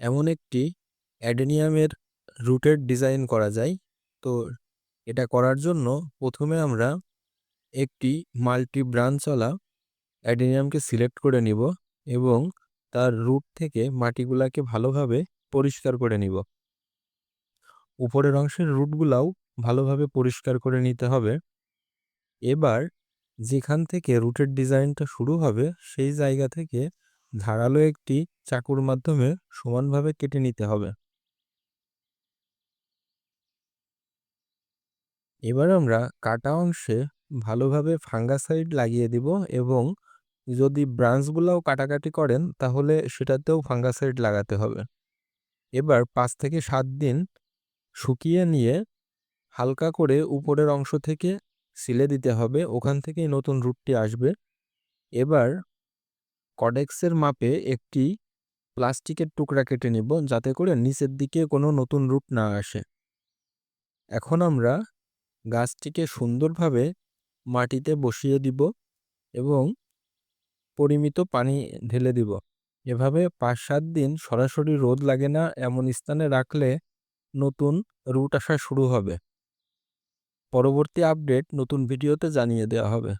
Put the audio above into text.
এমন একটি অ্যাডেনিয়ামের রুটের ডিজাইন করা যায়। তো এটা করার জন্য প্রথমে আমরা একটি মাল্টি ব্রাঞ্চওয়ালা অ্যাডেনিয়ামকে সিলেক্ট করে নিব এবং তার রুট থেকে মাটিগুলাকে ভালোভাবে পরিষ্কার করে নিব। উপরের অংশের রুটগুলাও ভালোভাবে পরিষ্কার করে নিতে হবে। এবার যেখান থেকে রুটের ডিজাইনটা শুরু হবে সেই জায়গা থেকে ধারালো একটি চাকুর মাধ্যমে সমানভাবে কেটে নিতে হবে। এবার আমরা কাটা অংশে ভালোভাবে ফাঙ্গাসাইড লাগিয়ে দিব এবং যদি ব্রাঞ্চগুলাও কাটাকাটি করেন তাহলে সেটাতেও ফাঙ্গাসাইড লাগাতে হবে। এবার পাঁচ থেকে সাত দিন শুকিয়ে নিয়ে হালকা করে উপরের অংশ থেকে সিলে দিতে হবে, ওখান থেকেই নতুন রুটটি আসবে। এবার কডেক্সের মাপে একটি প্লাস্টিকের টুকরা কেটে নিব যাতে করে নিচের দিকে কোনো নতুন রুট না আসে। এখন আমরা গাছটিকে সুন্দরভাবে মাটিতে বসিয়ে দিব এবং পরিমিত পানি ঢেলে দিব। এভাবে পাঁচ সাত দিন সরাসরি রোদ লাগে না, এমন স্থানে রাখলে নতুন রুট আসা শুরু হবে। পরবর্তী আপডেট নতুন ভিডিওতে জানিয়ে দেওয়া হবে।